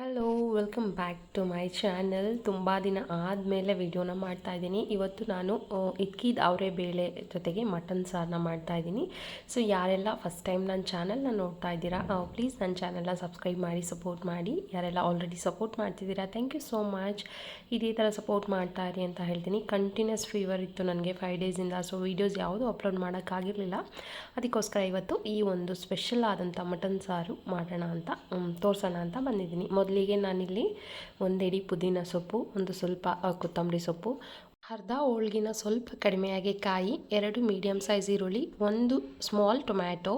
Hello welcome back to my channel ತುಂಬ ದಿನ ಆದಮೇಲೆ ವಿಡಿಯೋನ ಮಾಡ್ತಾಯಿದ್ದೀನಿ ಇವತ್ತು ನಾನು ಇಕ್ಕಿದ ಅವರೆ ಬೇಳೆ ಜೊತೆಗೆ ಮಟನ್ ಸಾರನ್ನ ಮಾಡ್ತಾ ಇದ್ದೀನಿ. ಸೊ ಯಾರೆಲ್ಲ ಫಸ್ಟ್ ಟೈಮ್ ನನ್ನ ಚಾನಲ್ನ ನೋಡ್ತಾ ಇದ್ದೀರಾ ಪ್ಲೀಸ್ ನನ್ನ ಚಾನಲ್ನ ಸಬ್ಸ್ಕ್ರೈಬ್ ಮಾಡಿ ಸಪೋರ್ಟ್ ಮಾಡಿ. ಯಾರೆಲ್ಲ ಆಲ್ರೆಡಿ ಸಪೋರ್ಟ್ ಮಾಡ್ತಿದ್ದೀರಾ ಥ್ಯಾಂಕ್ ಯು ಸೋ ಮಚ್ ಇದೇ ಥರ ಸಪೋರ್ಟ್ ಮಾಡ್ತಾ ಇರಿ ಅಂತ ಹೇಳ್ತೀನಿ. ಕಂಟಿನ್ಯೂಸ್ ಫೀವರ್ ಇತ್ತು ನನಗೆ ಫೈವ್ ಡೇಸಿಂದ ಸೊ ವೀಡಿಯೋಸ್ ಯಾವುದೂ ಅಪ್ಲೋಡ್ ಮಾಡೋಕ್ಕಾಗಿರಲಿಲ್ಲ. ಅದಕ್ಕೋಸ್ಕರ ಇವತ್ತು ಈ ಒಂದು ಸ್ಪೆಷಲ್ ಆದಂಥ ಮಟನ್ ಸಾರು ಮಾಡೋಣ ಅಂತ ತೋರಿಸೋಣ ಅಂತ ಬಂದಿದ್ದೀನಿ. ಮೊದಲಿಗೆ ನಾನಿಲ್ಲಿ ಒಂದೆಡಿ ಪುದೀನ ಸೊಪ್ಪು, ಒಂದು ಸ್ವಲ್ಪ ಕೊತ್ತಂಬರಿ ಸೊಪ್ಪು, ಅರ್ಧ ಹೋಳ್ಗಿನ ಸ್ವಲ್ಪ ಕಡಿಮೆಯಾಗಿ ಕಾಯಿ, ಎರಡು ಮೀಡಿಯಮ್ ಸೈಜ್ ಈರುಳ್ಳಿ, ಒಂದು ಸ್ಮಾಲ್ ಟೊಮ್ಯಾಟೊ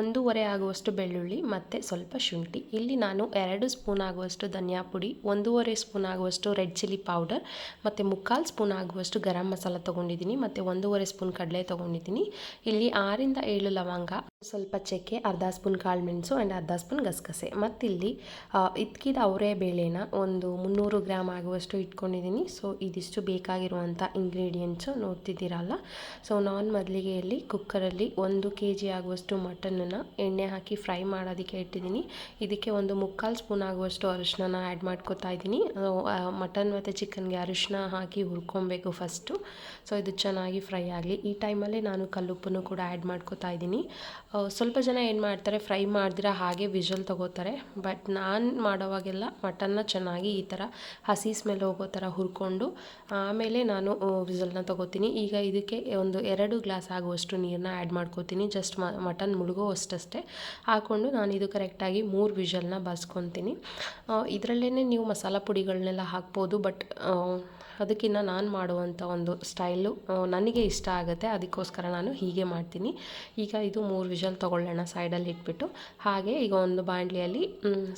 ಒಂದೂವರೆ ಆಗುವಷ್ಟು ಬೆಳ್ಳುಳ್ಳಿ ಮತ್ತು ಸ್ವಲ್ಪ ಶುಂಠಿ. ಇಲ್ಲಿ ನಾನು ಎರಡು ಸ್ಪೂನ್ ಆಗುವಷ್ಟು ಧನಿಯಾ ಪುಡಿ, ಒಂದೂವರೆ ಸ್ಪೂನ್ ಆಗುವಷ್ಟು ರೆಡ್ ಚಿಲ್ಲಿ ಪೌಡರ್ ಮತ್ತು ಮುಕ್ಕಾಲು ಸ್ಪೂನ್ ಆಗುವಷ್ಟು ಗರಂ ಮಸಾಲ ತೊಗೊಂಡಿದ್ದೀನಿ ಮತ್ತು ಒಂದೂವರೆ ಸ್ಪೂನ್ ಕಡಲೆ ತೊಗೊಂಡಿದ್ದೀನಿ. ಇಲ್ಲಿ ಆರಿಂದ ಏಳು ಲವಂಗ ಸ್ವಲ್ಪ ಚಕ್ಕೆ, ಅರ್ಧ ಸ್ಪೂನ್ ಕಾಳು ಮೆಣಸು ಆ್ಯಂಡ್ ಅರ್ಧ ಸ್ಪೂನ್ ಗಸಗಸೆ. ಮತ್ತಿಲ್ಲಿ ಇದ್ಕಿದ ಅವರೇ ಬೇಳೆನ ಒಂದು ಮುನ್ನೂರು ಗ್ರಾಮ್ ಆಗುವಷ್ಟು ಇಟ್ಕೊಂಡಿದ್ದೀನಿ ಸೊ ಇದಿಷ್ಟು ಬೇಕಾಗಿರುವಂಥ ಇಂಗ್ರೀಡಿಯೆಂಟ್ಸು ನೋಡ್ತಿದ್ದೀರಲ್ಲ? ಸೊ ನಾನು ಮೊದಲಿಗೆ ಇಲ್ಲಿ ಕುಕ್ಕರಲ್ಲಿ ಒಂದು ಕೆ ಜಿ ಆಗುವಷ್ಟು ಮಟನನ್ನು ಎಣ್ಣೆ ಹಾಕಿ ಫ್ರೈ ಮಾಡೋದಕ್ಕೆ ಇಟ್ಟಿದ್ದೀನಿ ಇದಕ್ಕೆ ಒಂದು ಮುಕ್ಕಾಲು ಸ್ಪೂನ್ ಆಗುವಷ್ಟು ಅರಿಶಿನ ಆ್ಯಡ್ ಮಾಡ್ಕೊತಾ ಇದ್ದೀನಿ ಮಟನ್ ಮತ್ತು ಚಿಕನ್ಗೆ ಅರಿಶಿನ ಹಾಕಿ ಹುರ್ಕೊಬೇಕು ಫಸ್ಟು ಸೊ ಇದು ಚೆನ್ನಾಗಿ ಫ್ರೈ ಆಗಲಿ. ಈ ಟೈಮಲ್ಲಿ ನಾನು ಕಲ್ಲುಪ್ಪನ್ನು ಕೂಡ ಆ್ಯಡ್ ಮಾಡ್ಕೊತಾ ಇದ್ದೀನಿ ಸ್ವಲ್ಪ ಜನ ಏನು ಮಾಡ್ತಾರೆ, ಫ್ರೈ ಮಾಡಿದಿರ ಹಾಗೆ ವಿಷಲ್ ತಗೋತಾರೆ. ಬಟ್ ನಾನು ಮಾಡೋವಾಗೆಲ್ಲ ಮಟನ್ನ ಚೆನ್ನಾಗಿ ಈ ಥರ ಹಸಿ ಸ್ಮೆಲ್ ಹೋಗೋ ಥರ ಹುರ್ಕೊಂಡು, ಆಮೇಲೆ ನಾನು ವಿಸಲ್ನ ತಗೋತೀನಿ. ಈಗ ಇದಕ್ಕೆ ಒಂದು ಎರಡು ಗ್ಲಾಸ್ ಆಗುವಷ್ಟು ನೀರನ್ನ ಆ್ಯಡ್ ಮಾಡ್ಕೋತೀನಿ. ಜಸ್ಟ್ ಮಟನ್ ಮುಳುಗೋ ಅಷ್ಟಷ್ಟೇ. ಹಾಕ್ಕೊಂಡು ನಾನು ಇದು ಕರೆಕ್ಟಾಗಿ ಮೂರು ವಿಷಲ್ನ ಬಸ್ಕೊತೀನಿ. ಇದರಲ್ಲೇ ನೀವು ಮಸಾಲ ಪುಡಿಗಳನ್ನೆಲ್ಲ ಹಾಕ್ಬೋದು, ಬಟ್ ಅದಕ್ಕಿಂತ ನಾನು ಮಾಡುವಂಥ ಒಂದು ಸ್ಟೈಲು ನನಗೆ ಇಷ್ಟ ಆಗುತ್ತೆ. ಅದಕ್ಕೋಸ್ಕರ ನಾನು ಹೀಗೆ ಮಾಡ್ತೀನಿ. ಈಗ ಇದು ಮೂರು ವಿಷಲ್ ತೊಗೊಳ್ಳೋಣ ಸೈಡಲ್ಲಿ ಇಟ್ಬಿಟ್ಟು. ಹಾಗೆ ಈಗ ಒಂದು ಬಾಣಲಿಯಲ್ಲಿ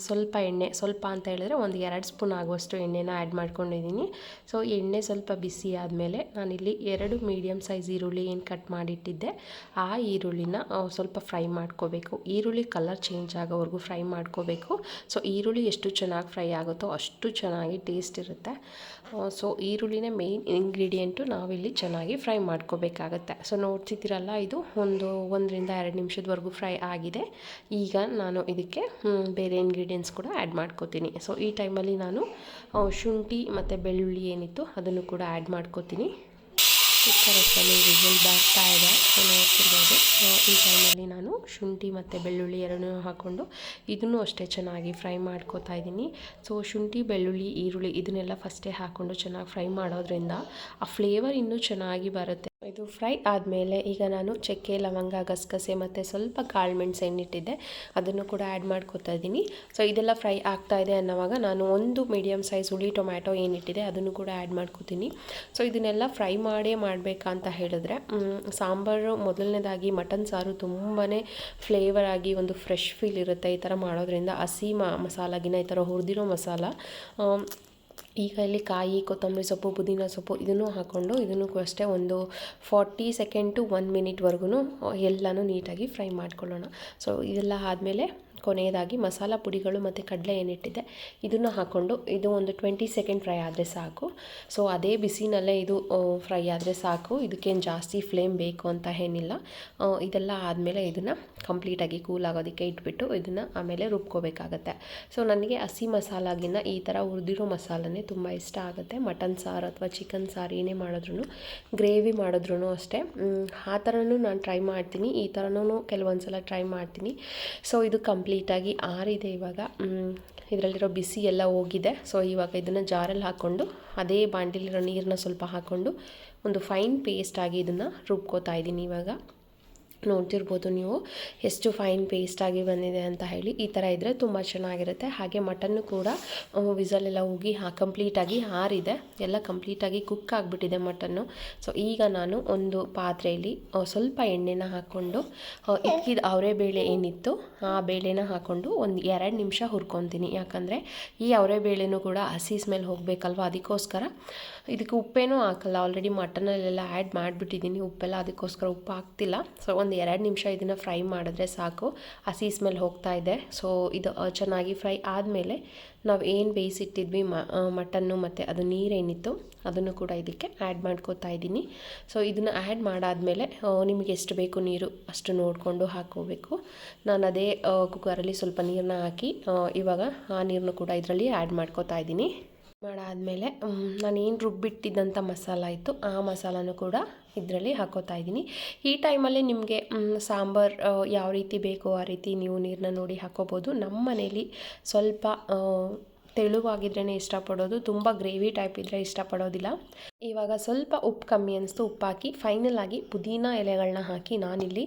ಸ್ವಲ್ಪ ಎಣ್ಣೆ, ಸ್ವಲ್ಪ ಅಂತ ಹೇಳಿದ್ರೆ ಒಂದು ಎರಡು ಸ್ಪೂನ್ ಆಗುವಷ್ಟು ಎಣ್ಣೆನ ಆ್ಯಡ್ ಮಾಡ್ಕೊಂಡಿದ್ದೀನಿ. ಸೊ ಎಣ್ಣೆ ಸ್ವಲ್ಪ ಬಿಸಿ ಆದಮೇಲೆ ನಾನಿಲ್ಲಿ ಎರಡು ಮೀಡಿಯಮ್ ಸೈಜ್ ಈರುಳ್ಳಿ ಏನು ಕಟ್ ಮಾಡಿಟ್ಟಿದ್ದೆ, ಆ ಈರುಳ್ಳಿನ ಸ್ವಲ್ಪ ಫ್ರೈ ಮಾಡ್ಕೋಬೇಕು. ಈರುಳ್ಳಿ ಕಲರ್ ಚೇಂಜ್ ಆಗೋವರೆಗೂ ಫ್ರೈ ಮಾಡ್ಕೋಬೇಕು. ಸೊ ಈರುಳ್ಳಿ ಎಷ್ಟು ಚೆನ್ನಾಗಿ ಫ್ರೈ ಆಗುತ್ತೋ ಅಷ್ಟು ಚೆನ್ನಾಗಿ ಟೇಸ್ಟ್ ಇರುತ್ತೆ. ಸೊ ಈರುಳ್ಳಿನೇ ಮೇಯ್ನ್ ಇಂಗ್ರೀಡಿಯೆಂಟು ನಾವಿಲ್ಲಿ ಚೆನ್ನಾಗಿ ಫ್ರೈ ಮಾಡ್ಕೋಬೇಕಾಗತ್ತೆ. ಸೊ ನೋಡ್ತಿದ್ದೀರಲ್ಲ, ಇದು ಒಂದು ಒಂದರಿಂದ ಎರಡು ನಿಮಿಷದವರೆಗೂ ಫ್ರೈ ಆಗಿದೆ. ಈಗ ನಾನು ಇದಕ್ಕೆ ಬೇರೆ ಇಂಗ್ರೀಡಿಯೆಂಟ್ಸ್ ಕೂಡ ಆ್ಯಡ್ ಮಾಡ್ಕೋತೀನಿ. ಸೊ ಈ ಟೈಮಲ್ಲಿ ನಾನು ಶುಂಠಿ ಮತ್ತು ಬೆಳ್ಳುಳ್ಳಿ ಏನಿತ್ತು ಅದನ್ನು ಕೂಡ ಆ್ಯಡ್ ಮಾಡ್ಕೋತೀನಿ. ಕುಕ್ಕರ್ ವಿಸಿಲ್ ಬರ್ತಾ ಇದೆ. ಸೊ ನೋಡ್ತಿರ್ಬೋದು. ಈ ಟೈಮಲ್ಲಿ ನಾನು ಶುಂಠಿ ಮತ್ತು ಬೆಳ್ಳುಳ್ಳಿ ಎರಡನ್ನೂ ಹಾಕ್ಕೊಂಡು ಇದನ್ನು ಅಷ್ಟೇ ಚೆನ್ನಾಗಿ ಫ್ರೈ ಮಾಡ್ಕೋತಾ ಇದ್ದೀನಿ. ಸೊ ಶುಂಠಿ, ಬೆಳ್ಳುಳ್ಳಿ, ಈರುಳ್ಳಿ ಇದನ್ನೆಲ್ಲ ಫಸ್ಟೇ ಹಾಕ್ಕೊಂಡು ಚೆನ್ನಾಗಿ ಫ್ರೈ ಮಾಡೋದ್ರಿಂದ ಆ ಫ್ಲೇವರ್ ಇನ್ನೂ ಚೆನ್ನಾಗಿ ಬರುತ್ತೆ. ಇದು ಫ್ರೈ ಆದಮೇಲೆ ಈಗ ನಾನು ಚಕ್ಕೆ, ಲವಂಗ, ಗಸಗಸೆ ಮತ್ತು ಸ್ವಲ್ಪ ಕಾಳು ಮೆಣಸು ಎಣ್ಣಿಟ್ಟಿದ್ದೆ ಅದನ್ನು ಕೂಡ ಆ್ಯಡ್ ಮಾಡ್ಕೋತಾ ಇದ್ದೀನಿ. ಸೊ ಇದೆಲ್ಲ ಫ್ರೈ ಆಗ್ತಾ ಇದೆ ಅನ್ನೋವಾಗ ನಾನು ಒಂದು ಮೀಡಿಯಮ್ ಸೈಜ್ ಹುಳಿ ಟೊಮ್ಯಾಟೊ ಏನಿಟ್ಟಿದೆ ಅದನ್ನು ಕೂಡ ಆ್ಯಡ್ ಮಾಡ್ಕೋತೀನಿ. ಸೊ ಇದನ್ನೆಲ್ಲ ಫ್ರೈ ಮಾಡೇ ಮಾಡಬೇಕಂತ ಹೇಳಿದ್ರೆ ಸಾಂಬಾರು ಮೊದಲನೇದಾಗಿ ಮಟನ್ ಸಾರು ತುಂಬಾ ಫ್ಲೇವರ್ ಆಗಿ ಒಂದು ಫ್ರೆಶ್ ಫೀಲ್ ಇರುತ್ತೆ ಈ ಥರ ಮಾಡೋದ್ರಿಂದ. ಹಸಿ ಮಸಾಲಾಗಿನ ಈ ಥರ ಹುರಿದಿರೋ ಮಸಾಲ ಈಗ ಇಲ್ಲಿ ಕಾಯಿ, ಕೊತ್ತಂಬರಿ ಸೊಪ್ಪು, ಪುದೀನ ಸೊಪ್ಪು ಇದನ್ನು ಹಾಕ್ಕೊಂಡು ಇದನ್ನು ಅಷ್ಟೇ ಒಂದು ಫಾರ್ಟಿ ಸೆಕೆಂಡ್ ಟು ಒನ್ ಮಿನಿಟ್ವರೆಗೂ ಎಲ್ಲನೂ ನೀಟಾಗಿ ಫ್ರೈ ಮಾಡ್ಕೊಳ್ಳೋಣ. ಸೊ ಇದೆಲ್ಲ ಆದಮೇಲೆ ಕೊನೆಯದಾಗಿ ಮಸಾಲ ಪುಡಿಗಳು ಮತ್ತು ಕಡಲೆ ಏನಿಟ್ಟಿದೆ, ಇದನ್ನು ಹಾಕ್ಕೊಂಡು ಇದು ಒಂದು ಟ್ವೆಂಟಿ ಸೆಕೆಂಡ್ ಫ್ರೈ ಆದರೆ ಸಾಕು. ಸೊ ಅದೇ ಬಿಸಿನಲ್ಲೇ ಇದು ಫ್ರೈ ಆದರೆ ಸಾಕು. ಇದಕ್ಕೇನು ಜಾಸ್ತಿ ಫ್ಲೇಮ್ ಬೇಕು ಅಂತ ಏನಿಲ್ಲ. ಇದೆಲ್ಲ ಆದಮೇಲೆ ಇದನ್ನು ಕಂಪ್ಲೀಟಾಗಿ ಕೂಲ್ ಆಗೋದಕ್ಕೆ ಇಟ್ಬಿಟ್ಟು ಇದನ್ನು ಆಮೇಲೆ ರುಬ್ಕೋಬೇಕಾಗತ್ತೆ. ಸೊ ನನಗೆ ಹಸಿ ಮಸಾಲಾಗಿನ ಈ ಥರ ಹುರಿದಿರೋ ಮಸಾಲನೇ ತುಂಬ ಇಷ್ಟ ಆಗುತ್ತೆ. ಮಟನ್ ಸಾರು ಅಥವಾ ಚಿಕನ್ ಸಾರು ಏನೇ ಮಾಡಿದ್ರು ಗ್ರೇವಿ ಮಾಡಿದ್ರು ಅಷ್ಟೇ. ಆ ಥರನೂ ನಾನು ಟ್ರೈ ಮಾಡ್ತೀನಿ. ಈ ಥರನೂ ಕೆಲವೊಂದು ಸಲ ಟ್ರೈ ಮಾಡ್ತೀನಿ. ಸೊ ಇದು ಕಂಪ್ಲೀಟಾಗಿ ಆರಿದೆ ಇವಾಗ. ಇದರಲ್ಲಿರೋ ಬಿಸಿ ಎಲ್ಲ ಹೋಗಿದೆ. ಸೊ ಇವಾಗ ಇದನ್ನು ಜಾರಲ್ಲಿ ಹಾಕ್ಕೊಂಡು, ಅದೇ ಬಾಂಡಿಲಿರೋ ನೀರನ್ನ ಸ್ವಲ್ಪ ಹಾಕ್ಕೊಂಡು, ಒಂದು ಫೈನ್ ಪೇಸ್ಟಾಗಿ ಇದನ್ನು ರುಬ್ಕೋತಾ ಇದ್ದೀನಿ ಇವಾಗ. ನೋಡ್ತಿರ್ಬೋದು ನೀವು ಎಷ್ಟು ಫೈನ್ ಪೇಸ್ಟಾಗಿ ಬಂದಿದೆ ಅಂತ ಹೇಳಿ. ಈ ಥರ ಇದ್ದರೆ ತುಂಬ ಚೆನ್ನಾಗಿರುತ್ತೆ. ಹಾಗೆ ಮಟನ್ನು ಕೂಡ ವಿಸಲೆಲ್ಲ ಹೋಗಿ ಹಾ ಕಂಪ್ಲೀಟಾಗಿ ಹಾರಿದೆ ಎಲ್ಲ ಕಂಪ್ಲೀಟಾಗಿ ಕುಕ್ ಆಗಿಬಿಟ್ಟಿದೆ ಮಟನ್ನು ಸೊ ಈಗ ನಾನು ಒಂದು ಪಾತ್ರೆಯಲ್ಲಿ ಸ್ವಲ್ಪ ಎಣ್ಣೆನ ಹಾಕ್ಕೊಂಡು ಇಕ್ಕಿದ ಅವರೇ ಬೇಳೆ ಏನಿತ್ತು ಆ ಬೇಳೆನ ಹಾಕ್ಕೊಂಡು ಒಂದು ಎರಡು ನಿಮಿಷ ಹುರ್ಕೊತೀನಿ. ಯಾಕಂದರೆ ಈ ಅವರೇ ಬೇಳೆನೂ ಕೂಡ ಹಸಿ ಸ್ಮೆಲ್ ಹೋಗಬೇಕಲ್ವ? ಅದಕ್ಕೋಸ್ಕರ ಇದಕ್ಕೆ ಉಪ್ಪೇನೂ ಹಾಕಲ್ಲ. Already ಮಟನಲ್ಲೆಲ್ಲ add ಮಾಡಿಬಿಟ್ಟಿದ್ದೀನಿ. ಉಪ್ಪೆಲ್ಲ ಅದಕ್ಕೋಸ್ಕರ ಉಪ್ಪು ಹಾಕ್ತಿಲ್ಲ. ಸೊ ಒಂದು ಒಂದು ಎರಡು ನಿಮಿಷ ಇದನ್ನು ಫ್ರೈ ಮಾಡಿದ್ರೆ ಸಾಕು. ಹಸಿ ಸ್ಮೆಲ್ ಹೋಗ್ತಾ ಇದೆ. ಸೊ ಇದು ಚೆನ್ನಾಗಿ ಫ್ರೈ ಆದಮೇಲೆ ನಾವು ಏನು ಬೇಯಿಸಿಟ್ಟಿದ್ವಿ ಮಟನ್ನು ಮತ್ತು ಅದು ನೀರೇನಿತ್ತು, ಅದನ್ನು ಕೂಡ ಇದಕ್ಕೆ ಆ್ಯಡ್ ಮಾಡ್ಕೋತಾ ಇದ್ದೀನಿ. ಸೊ ಇದನ್ನು ಆ್ಯಡ್ ಮಾಡಾದಮೇಲೆ ನಿಮಗೆ ಎಷ್ಟು ಬೇಕು ನೀರು ಅಷ್ಟು ನೋಡಿಕೊಂಡು ಹಾಕ್ಕೋಬೇಕು. ನಾನು ಅದೇ ಕುಕ್ಕರಲ್ಲಿ ಸ್ವಲ್ಪ ನೀರನ್ನ ಹಾಕಿ ಇವಾಗ ಆ ನೀರನ್ನು ಕೂಡ ಇದರಲ್ಲಿ ಆ್ಯಡ್ ಮಾಡ್ಕೋತಾ ಇದ್ದೀನಿ. ಮಾಡಾದಮೇಲೆ ನಾನೇನು ರುಬ್ಬಿಟ್ಟಿದ್ದಂಥ ಮಸಾಲ ಇತ್ತು, ಆ ಮಸಾಲನೂ ಕೂಡ ಇದರಲ್ಲಿ ಹಾಕೋತಾ ಇದ್ದೀನಿ. ಈ ಟೈಮಲ್ಲಿ ನಿಮಗೆ ಸಾಂಬಾರು ಯಾವ ರೀತಿ ಬೇಕೋ ಆ ರೀತಿ ನೀವು ನೀರನ್ನ ನೋಡಿ ಹಾಕೋಬೋದು. ನಮ್ಮ ಮನೇಲಿ ಸ್ವಲ್ಪ ತೆಳುವಾಗಿದ್ರೇ ಇಷ್ಟಪಡೋದು, ತುಂಬ ಗ್ರೇವಿ ಟೈಪ್ ಇದ್ದರೆ ಇಷ್ಟಪಡೋದಿಲ್ಲ. ಇವಾಗ ಸ್ವಲ್ಪ ಉಪ್ಪು ಕಮ್ಮಿ ಅನಿಸ್ತು ಉಪ್ಪು ಹಾಕಿ ಫೈನಲ್ ಆಗಿ ಪುದೀನ ಎಲೆಗಳನ್ನ ಹಾಕಿ ನಾನಿಲ್ಲಿ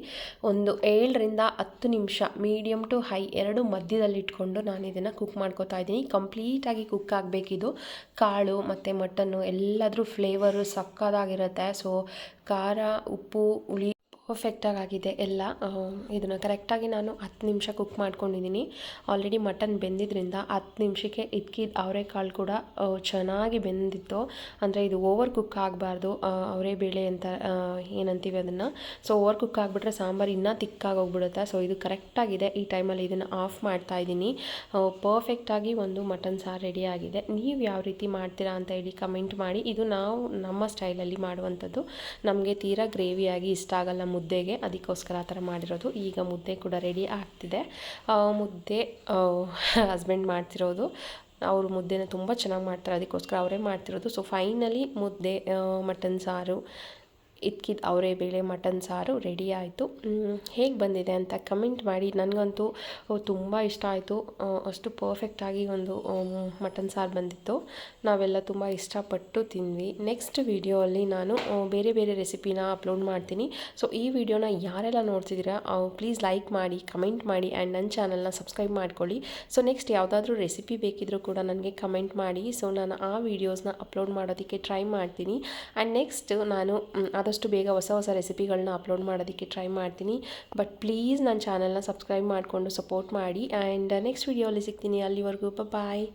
ಒಂದು ಏಳರಿಂದ ಹತ್ತು ನಿಮಿಷ ಮೀಡಿಯಮ್ ಟು ಹೈ ಎರಡು ಮಧ್ಯದಲ್ಲಿ ಇಟ್ಕೊಂಡು ನಾನು ಇದನ್ನು ಕುಕ್ ಮಾಡ್ಕೋತಾ ಇದ್ದೀನಿ. ಕಂಪ್ಲೀಟಾಗಿ ಕುಕ್ ಆಗಬೇಕಿದು. ಕಾಳು ಮತ್ತು ಮಟನ್ನು ಎಲ್ಲಾದರೂ ಫ್ಲೇವರು ಸಕ್ಕದಾಗಿರುತ್ತೆ. ಸೊ ಖಾರ, ಉಪ್ಪು, ಹುಳಿ ಪರ್ಫೆಕ್ಟಾಗಿ ಆಗಿದೆ ಎಲ್ಲ ಇದನ್ನು ಕರೆಕ್ಟಾಗಿ ನಾನು ಹತ್ತು ನಿಮಿಷ ಕುಕ್ ಮಾಡ್ಕೊಂಡಿದ್ದೀನಿ ಆಲ್ರೆಡಿ ಮಟನ್ ಬೆಂದಿದ್ರಿಂದ ಹತ್ತು ನಿಮಿಷಕ್ಕೆ ಇದ್ಕಿದ ಅವರೆಕಾಳು ಕೂಡ ಚೆನ್ನಾಗಿ ಬೆಂದಿತ್ತು. ಅಂದರೆ ಇದು ಓವರ್ ಕುಕ್ ಆಗಬಾರ್ದು ಅವರೆಬೇಳೆ ಅಂತ ಏನಂತೀವಿ ಅದನ್ನು. ಸೊ ಓವರ್ ಕುಕ್ ಆಗಿಬಿಟ್ರೆ ಸಾಂಬಾರು ಇನ್ನೂ ತಿಕ್ಕಾಗಿ ಹೋಗ್ಬಿಡುತ್ತೆ. ಸೊ ಇದು ಕರೆಕ್ಟಾಗಿದೆ. ಈ ಟೈಮಲ್ಲಿ ಇದನ್ನು ಆಫ್ ಮಾಡ್ತಾ ಇದ್ದೀನಿ ಪರ್ಫೆಕ್ಟಾಗಿ ಒಂದು ಮಟನ್ ಸಾರು ರೆಡಿ ಆಗಿದೆ. ನೀವು ಯಾವ ರೀತಿ ಮಾಡ್ತೀರಾ ಅಂತ ಹೇಳಿ ಕಮೆಂಟ್ ಮಾಡಿ. ಇದು ನಾವು ನಮ್ಮ ಸ್ಟೈಲಲ್ಲಿ ಮಾಡುವಂಥದ್ದು. ನಮಗೆ ತೀರಾ ಗ್ರೇವಿಯಾಗಿ ಇಷ್ಟ ಆಗಲ್ಲ ಮುದ್ದೆಗೆ ಅದಕ್ಕೋಸ್ಕರ ಆ ಥರ ಮಾಡಿರೋದು. ಈಗ ಮುದ್ದೆ ಕೂಡ ರೆಡಿ ಆಗ್ತಿದೆ. ಮುದ್ದೆ ಹಸ್ಬೆಂಡ್ ಮಾಡ್ತಿರೋದು. ಅವರು ಮುದ್ದೆನ ತುಂಬ ಚೆನ್ನಾಗಿ ಮಾಡ್ತಾರೆ. ಅದಕ್ಕೋಸ್ಕರ ಅವರೇ ಮಾಡ್ತಿರೋದು. ಸೊ ಫೈನಲಿ ಮುದ್ದೆ ಮಟನ್ ಸಾರು ಇದ್ಕಿದ್ದು ಅವರೇ ಬೇಳೆ ಮಟನ್ ಸಾರು ರೆಡಿ ಆಯಿತು. ಹೇಗೆ ಬಂದಿದೆ ಅಂತ ಕಮೆಂಟ್ ಮಾಡಿ. ನನಗಂತೂ ತುಂಬ ಇಷ್ಟ ಆಯಿತು. ಅಷ್ಟು ಪರ್ಫೆಕ್ಟಾಗಿ ಒಂದು ಮಟನ್ ಸಾರು ಬಂದಿತ್ತು. ನಾವೆಲ್ಲ ತುಂಬ ಇಷ್ಟಪಟ್ಟು ತಿಂದ್ವಿ. ನೆಕ್ಸ್ಟ್ ವಿಡಿಯೋಲ್ಲಿ ನಾನು ಬೇರೆ ಬೇರೆ ರೆಸಿಪಿನ ಅಪ್ಲೋಡ್ ಮಾಡ್ತೀನಿ. ಸೊ ಈ ವಿಡಿಯೋನ ಯಾರೆಲ್ಲ ನೋಡ್ತಿದ್ದೀರಾ ಪ್ಲೀಸ್ ಲೈಕ್ ಮಾಡಿ ಕಮೆಂಟ್ ಮಾಡಿ ಆ್ಯಂಡ್ ನನ್ನ ಚಾನಲ್ನ ಸಬ್ಸ್ಕ್ರೈಬ್ ಮಾಡ್ಕೊಳ್ಳಿ. ಸೊ ನೆಕ್ಸ್ಟ್ ಯಾವುದಾದ್ರೂ ರೆಸಿಪಿ ಬೇಕಿದ್ದರೂ ಕೂಡ ನನಗೆ ಕಮೆಂಟ್ ಮಾಡಿ. ಸೊ ನಾನು ಆ ವಿಡಿಯೋಸ್ನ ಅಪ್ಲೋಡ್ ಮಾಡೋದಕ್ಕೆ ಟ್ರೈ ಮಾಡ್ತೀನಿ. ಆ್ಯಂಡ್ ನೆಕ್ಸ್ಟ್ ನಾನು ಮ್, ಆದಷ್ಟು ಬೇಗ ಹೊಸ ಹೊಸ ರೆಸಿಪಿಗಳನ್ನ ಅಪ್ಲೋಡ್ ಮಾಡೋದಕ್ಕೆ ಟ್ರೈ ಮಾಡ್ತೀನಿ. ಬಟ್ ಪ್ಲೀಸ್ ನನ್ನ ಚಾನಲ್ನ ಸಬ್ಸ್ಕ್ರೈಬ್ ಮಾಡಿಕೊಂಡು ಸಪೋರ್ಟ್ ಮಾಡಿ. ಆ್ಯಂಡ್ ನೆಕ್ಸ್ಟ್ ವಿಡಿಯೋಲಿ ಸಿಗ್ತೀನಿ. ಅಲ್ಲಿವರೆಗೂ ಬಾಯ್